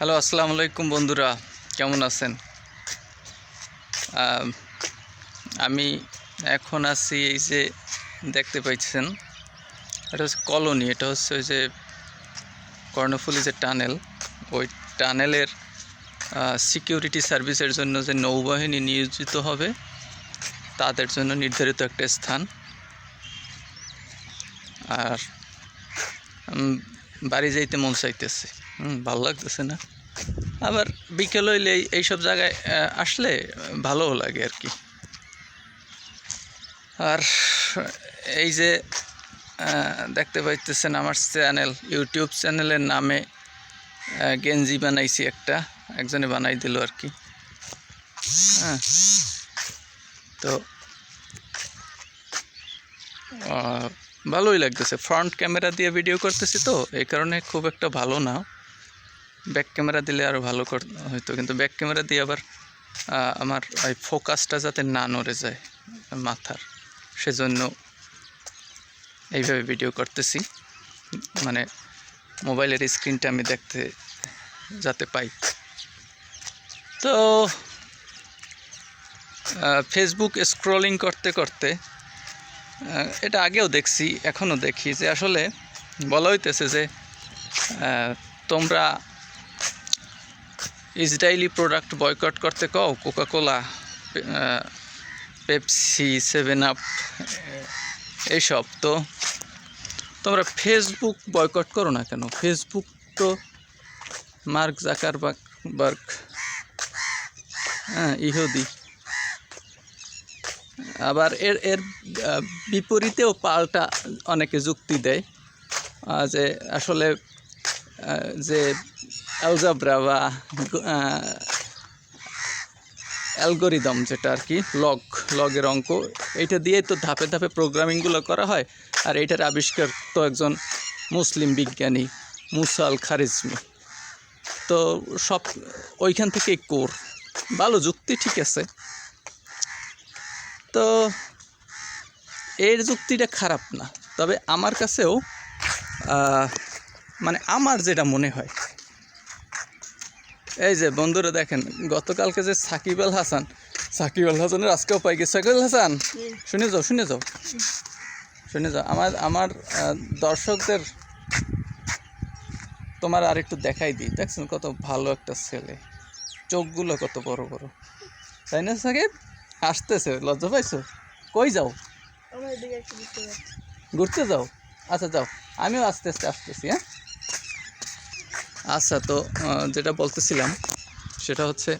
Hello, আসসালামু আলাইকুম বন্ধুরা, কেমন আছেন? আমি এখন আছি এই যে দেখতে পাইছেন এটা হচ্ছে কলোনি, এটা হচ্ছে ওই যে কর্ণফুলি যে টানেল, ওই টানেলের সিকিউরিটি সার্ভিসের জন্য যে নৌবাহিনী নিয়োজিত হবে, তাদের জন্য নির্ধারিত একটা স্থান। আর বাড়ি যাইতে মন চাইতেছে। হুম, ভালো লাগতেছে না। আবার বিকেল হইলে এইসব জায়গায় আসলে ভালোও লাগে আর কি। আর এই যে দেখতে পাইতেছেন আমার চ্যানেল, ইউটিউব চ্যানেলের নামে গেঞ্জি বানাইছি একটা। একজনে বানাই দিল আর কি। হ্যাঁ। তো ভালোই লাগতেছে। ফ্রন্ট ক্যামেরা দিয়ে ভিডিও করতেছি তো, এই কারণে খুব একটা ভালো না। ব্যাক ক্যামেরা দিলে আরও ভালো কর হয়তো, কিন্তু ব্যাক ক্যামেরা দিয়ে আবার আমার ওই ফোকাসটা যাতে না নড়ে যায় মাথার, সেজন্য এইভাবে ভিডিও করতেছি। মানে মোবাইলের স্ক্রিনটা আমি দেখতে, যাতে পাই। তো ফেসবুক স্ক্রলিং করতে করতে এটা আগেও দেখছি, এখনও দেখি যে আসলে বলা হইতেছে যে তোমরা ইসরায়েলি প্রোডাক্ট বয়কট করতে কও? Coca Cola Pepsi seven up এইসব। তো তোমরা ফেসবুক বয়কট করো না কেন? ফেসবুক তো মার্ক জাকারবার্গ, বার্গ হ্যাঁ ইহুদি। আবার এর এর বিপরীতেও পাল্টা অনেকে যুক্তি দেয় যে আসলে যে অ্যালজাব্রা বা অ্যালগোরিদম যেটা আর কি লগ লগের অঙ্ক এইটা দিয়ে তো ধাপে ধাপে প্রোগ্রামিংগুলো করা হয়, আর এইটার আবিষ্কার তো একজন মুসলিম বিজ্ঞানী মুসাল খারিজমি তো সব, ওইখান থেকেই কোর। ভালো যুক্তি ঠিক আছে তো এর যুক্তিটা খারাপ না। তবে আমার কাছেও মানে আমার যেটা মনে হয়, এই যে বন্ধুরা দেখেন, গতকালকে যে সাকিব আল হাসান, সাকিব আল হাসানের আজকেও পাই গেছে। সাকিব আল হাসান, শুনে যাও শুনে যাও শুনে যাও। আমার আমার দর্শকদের তোমার আর একটু দেখাই দিই। দেখছেন কত ভালো একটা ছেলে, চোখগুলো কত বড় বড়। তাই না, সাকিব? আসতেছে লজ্জা পাইছো? কই যাও? ঘুরতে যাও। আচ্ছা যাও। আমিও আস্তে আস্তে আসতেছি হ্যাঁ? আচ্ছা তো যেটা বলতেছিলাম সেটা হচ্ছে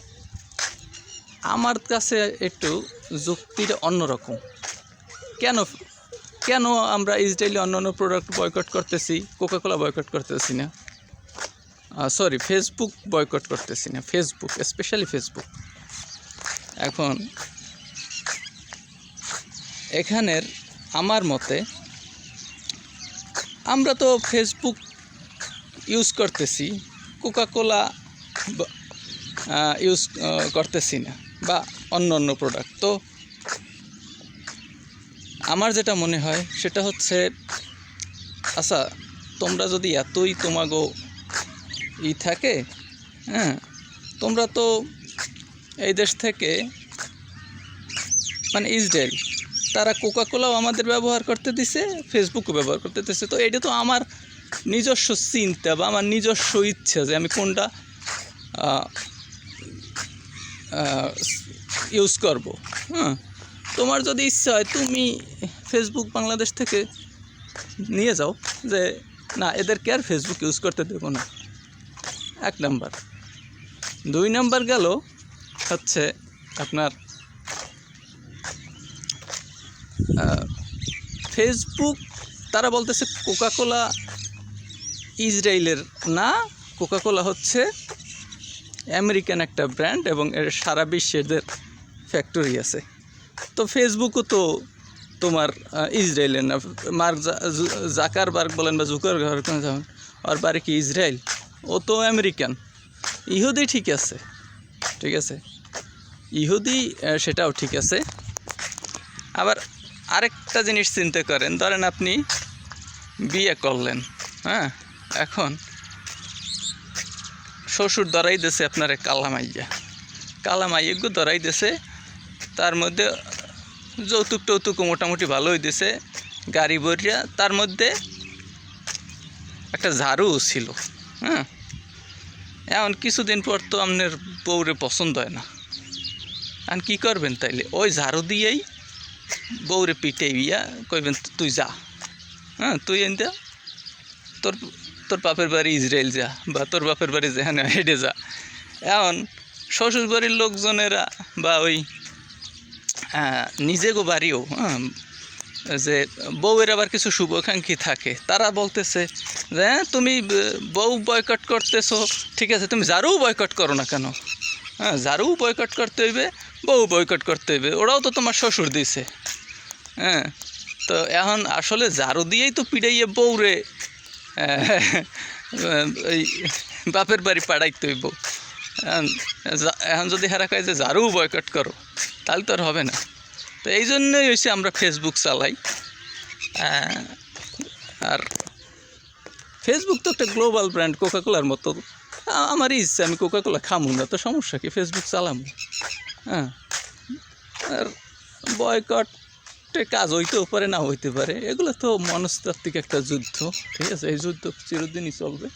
আমার কাছে একটু যুক্তিটা অন্যরকম কেন কেন আমরা ইসরায়েলি অন্য অন্য প্রোডাক্ট বয়কট করতেছি কোকাকোলা বয়কট করতেছি না? সরি ফেসবুক বয়কট করতেছি না ফেসবুক স্পেশালি ফেসবুক এখন এখানের আমার মতে, আমরা তো ফেসবুক ইউজ করতেছি কোকাকোলা ইউজ করতেছি না, বা অন্য অন্য প্রোডাক্ট তো আমার যেটা মনে হয়, সেটা হচ্ছে আচ্ছা তোমরা যদি এতই তোমাগো ই থাকে হ্যাঁ তোমরা তো এই দেশ থেকে মানে ইসরায়েল তারা কোকাকোলাও আমাদের ব্যবহার করতে দিছে ফেসবুকও ব্যবহার করতে দিছে। তো এটা তো আমার নিজস্ব চিন্তা বা আমার নিজস্ব ইচ্ছা যে আমি কোনটা ইউজ করব। হ্যাঁ তোমার যদি ইচ্ছা হয়, তুমি ফেসবুক বাংলাদেশ থেকে নিয়ে যাও যে, না, এদেরকে আর ফেসবুক ইউজ করতে দেবো না। এক নাম্বার। দুই নাম্বার গেল হচ্ছে আপনার ফেসবুক তারা বলতেছে কোকাকোলা ইসরায়েলের না কোকাকোলা হচ্ছে আমেরিকান একটা ব্র্যান্ড এবং এর সারা বিশ্বের ফ্যাক্টরি আছে। তো ফেসবুকও তো তোমার ইসরায়েলের না। মার্ক জাকারবার্গ বলেন বা জুকার ঘর যেমন ওর বাড়ি কি ইসরায়েল ও তো আমেরিকান ইহুদি ঠিক আছে ঠিক আছে। ইহুদি সেটাও ঠিক আছে। আবার আরেকটা জিনিস চিন্তা করেন, ধরেন আপনি বিয়ে করলেন হ্যাঁ? এখন শ্বশুর ধরাই দিছে আপনার কালামাইয়া। কালামাইয়াকে ধরাই দিছে তার মধ্যে যৌতুক টৌতুক মোটামুটি ভালোই দিছে গাড়ি বরিয়া তার মধ্যে একটা ঝাড়ু ছিল হ্যাঁ? এখন কিছুদিন পর তো আপনার বউরে পছন্দ হয় না। আর কি করবেন তাইলে? ওই ঝাড়ু দিয়েই বউরে পিটে ইয়া কইবেন তুই যা। হ্যাঁ তুই এনতে তোর তোর বাপের বাড়ি ইসরায়েল যা বা তোর বাপের বাড়ি যেখানে হেঁটে যা। এখন শ্বশুর বাড়ির লোকজনেরা বা ওই আহ, নিজেগো বাড়িও হ্যাঁ যে বউয়ের আবার কিছু শুভাকাঙ্ক্ষী থাকে তারা বলতেছে যে হ্যাঁ তুমি বউ বয়কট করতেছো ঠিক আছে তুমি যারও বয়কট করো না কেন? হ্যাঁ যারও বয়কট করতে হইবে বউ বয়কট করতে হবে ওরাও তো তোমার শ্বশুর দিছে হ্যাঁ তো এখন আসলে ঝাড়ু দিয়েই তো পিড়াইয়ে বউরে আহ, ওই বাপের বাড়ি পাড়াইতে হইব। এখন যদি হেরা কয় যে ঝাড়ু বয়কট করো তাহলে তো আর হবে না। তো এই জন্যই হয়েছে আমরা ফেসবুক চালাই। আহ, আর ফেসবুক তো একটা গ্লোবাল ব্র্যান্ড কোকাকোলার মতো। আমারই ইচ্ছা আমি কোকাকোলা খামু না তো সমস্যা কি? ফেসবুক চালামু। হ্যাঁ। আর বয়কটে কাজ হইতেও পারে, না হইতে পারে, এগুলো তো মনস্তাত্ত্বিক একটা যুদ্ধ, ঠিক আছে? এই যুদ্ধ চিরদিনই চলবে।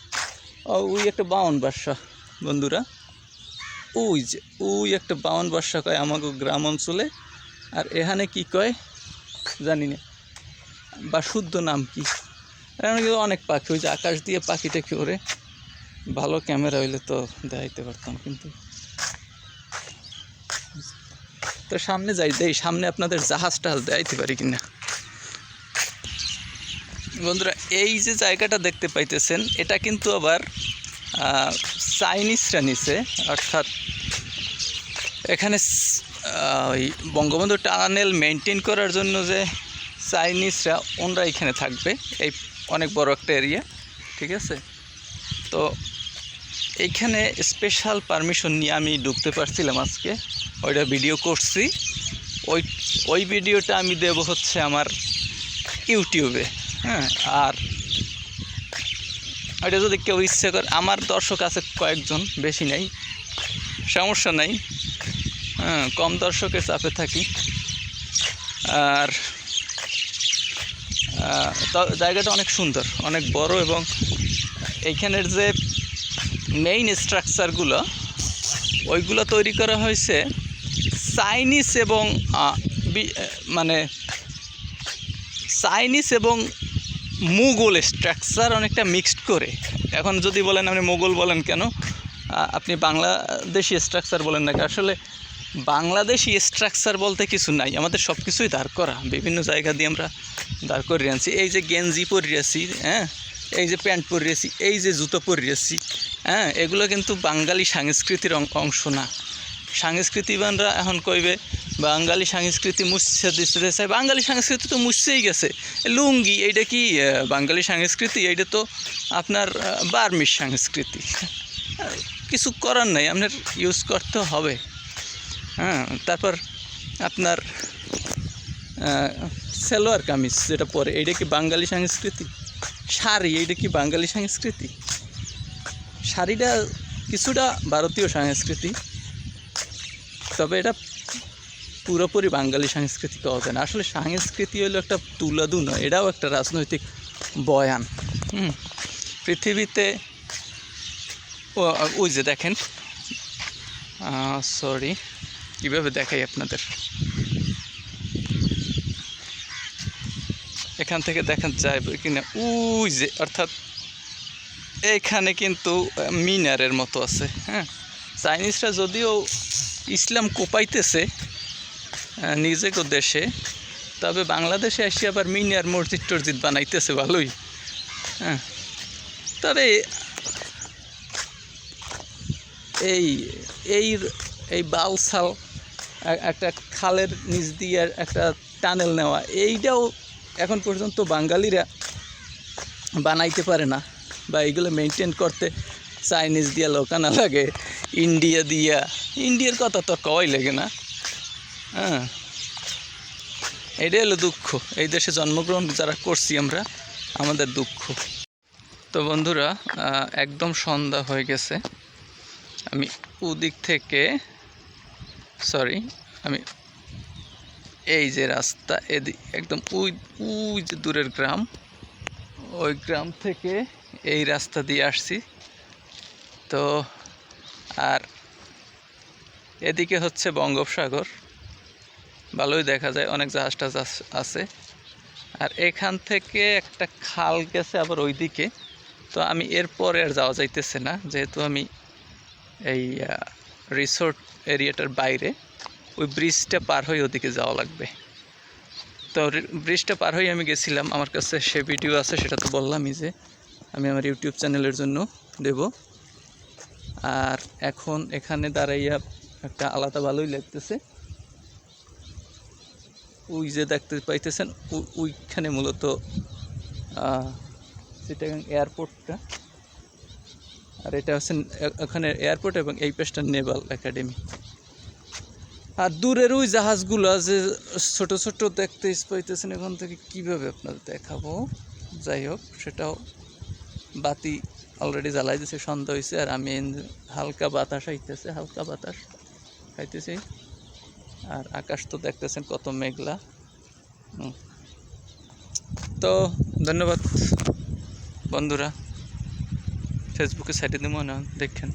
ওই একটা বাউন বাসা বন্ধুরা, ওই যে, ওই একটা বাউন বাসা কয় আমাকে গ্রাম অঞ্চলে, আর এখানে কি কয়? জানি না। বা শুদ্ধ নাম কি? এখানে কিন্তু অনেক পাখি, ওই যে আকাশ দিয়ে পাখিটা কি ভালো ক্যামেরা হইলে তো দেখাইতে পারতাম কিন্তু। তো সামনে যাই, দেই, সামনে আপনাদের জাহাজ টাহাজ দেখাইতে পারি কিনা? বন্ধুরা, এই যে জায়গাটা দেখতে পাইতেছেন, এটা কিন্তু আবার চাইনিজরা নিছে অর্থাৎ এখানে ওই বঙ্গবন্ধু টানেল মেনটেন করার জন্য যে চাইনিজরা, ওনরা এখানে থাকবে, এই অনেক বড় একটা এরিয়া, ঠিক আছে? তো এইখানে স্পেশাল পারমিশন নিয়ে আমি ঢুকতে পারছিলাম আজকে। ওইটা ভিডিও করছি। ওই ওই ভিডিওটা আমি দেব হচ্ছে আমার ইউটিউবে হ্যাঁ আর ওইটা যদি কেউ ইচ্ছে করে, আমার দর্শক আছে কয়েকজন, বেশি নেই, সমস্যা নাই হ্যাঁ কম দর্শকের চাপে থাকি। আর জায়গাটা অনেক সুন্দর, অনেক বড় এবং এইখানের যে মেইন স্ট্রাকচারগুলো ওইগুলো তৈরি করা হয়েছে চাইনিজ এবং মানে চাইনিজ এবং মুঘল স্ট্রাকচার অনেকটা মিক্সড করে। এখন যদি বলেন আপনি মোগল বলেন কেন? আপনি বাংলাদেশি স্ট্রাকচার বলেন নাকি আসলে বাংলাদেশি স্ট্রাকচার বলতে কিছু নাই। আমাদের সব কিছুই দাঁড় করা। বিভিন্ন জায়গা দিয়ে আমরা দাঁড় করে আনছি। এই যে গেঞ্জি পরিয়েছি হ্যাঁ? এই যে প্যান্ট পরিয়েছি এই যে জুতো পরিয়েছি হ্যাঁ? এগুলো কিন্তু বাঙালি সংস্কৃতির অংশ না। সংস্কৃতিবানরা এখন কইবে, বাঙালি সংস্কৃতি মুছে দিতে চাই, বাঙালি সংস্কৃতি তো মুছেই গেছে। লুঙ্গি, এইটা কি বাঙালি সংস্কৃতি? এইটা তো আপনার বার্মিস সংস্কৃতি। কিছু করার নাই, আপনার ইউজ করতে হবে। হ্যাঁ তারপর আপনার সালোয়ার কামিজ যেটা পরে, এইটা কি বাঙালি সংস্কৃতি? শাড়ি, এইটা কি বাঙালি সংস্কৃতি? শাড়িটা কিছুটা ভারতীয় সংস্কৃতি। তবে এটা পুরোপুরি বাঙালি সংস্কৃতি পাওয়া না আসলে সংস্কৃতি হলো একটা তুলাদু নয়, এটাও একটা রাজনৈতিক বয়ান। হুম, পৃথিবীতে ওই যে দেখেন সরি, কীভাবে দেখাই আপনাদের? এখান থেকে দেখা যায় কিনা উই যে, অর্থাৎ এখানে কিন্তু মিনারের মতো আছে হ্যাঁ। চাইনিজরা যদিও ইসলাম কোপাইতেছে নিজেকে দেশে। তবে বাংলাদেশে এসে আবার মিনার মসজিদ টসজিদ বানাইতেছে, ভালোই। হ্যাঁ। তবে এই এই এই বালসাল এ- একটা খালের নিচ দিয়ে একটা টানেল নেওয়া, এইটাও এখন পর্যন্ত বাঙালিরা বানাইতে পারে না বা এইগুলো মেনটেন করতে চাইনিজ দিয়া লোকানা লাগে, ইন্ডিয়া দিয়া। ইন্ডিয়ার কথা তো কওয়াই লাগে না? হ্যাঁ। এটাই হলো দুঃখ। এই দেশে জন্মগ্রহণ যারা করছি আমরা, আমাদের দুঃখ। তো বন্ধুরা একদম সন্ধ্যা হয়ে গেছে। আমি ওদিক থেকে সরি আমি এই যে রাস্তা এদিক, একদম ওই ওই যে দূরের গ্রাম, ওই গ্রাম থেকে এই রাস্তা দিয়ে আসছি। তো, আর এদিকে হচ্ছে বঙ্গোপসাগর। ভালোই দেখা যায়, অনেক জাহাজ আস- আছে। আর এখান থেকে একটা খাল গেছে আবার ওইদিকে। তো আমি এরপরে আর যাওয়া যাইতেছে না, যেহেতু আমি এই রিসোর্ট এরিয়াটার বাইরে। ওই ব্রিজটা পার হয়ে ওদিকে যাওয়া লাগবে। তো ব্রিজটা পার হয়ে আমি গেছিলাম। আমার কাছে সে ভিডিও আছে, সেটা তো বললামই যে আমি আমার ইউটিউব চ্যানেলের জন্য দেব। আর এখন এখানে দাঁড়াইয়া একটা আলাদা ভালোই লাগতেছে। ওই যে দেখতে পাইতেছেন ওইখানে মূলত চিটাগাং এয়ারপোর্টটা আর এটা হচ্ছে ওখানে এয়ারপোর্ট এবং এই পেশটা নেভাল একাডেমি আর দূরের ওই জাহাজগুলো যে ছোট ছোট দেখতে পাইতেছেন, এখান থেকে কীভাবে আপনাদের দেখাবো? যাই হোক, সেটাও বাতি অলরেডি জ্বালাই দিছে, সন্ধ্যা হয়েছে আর আমি হালকা বাতাস আইতেছে, হালকা বাতাস। খাইতেছি। আর আকাশ তো দেখতেছেন কত মেঘলা। তো ধন্যবাদ বন্ধুরা। ফেসবুকে সাইটে দেবো না, দেখেন।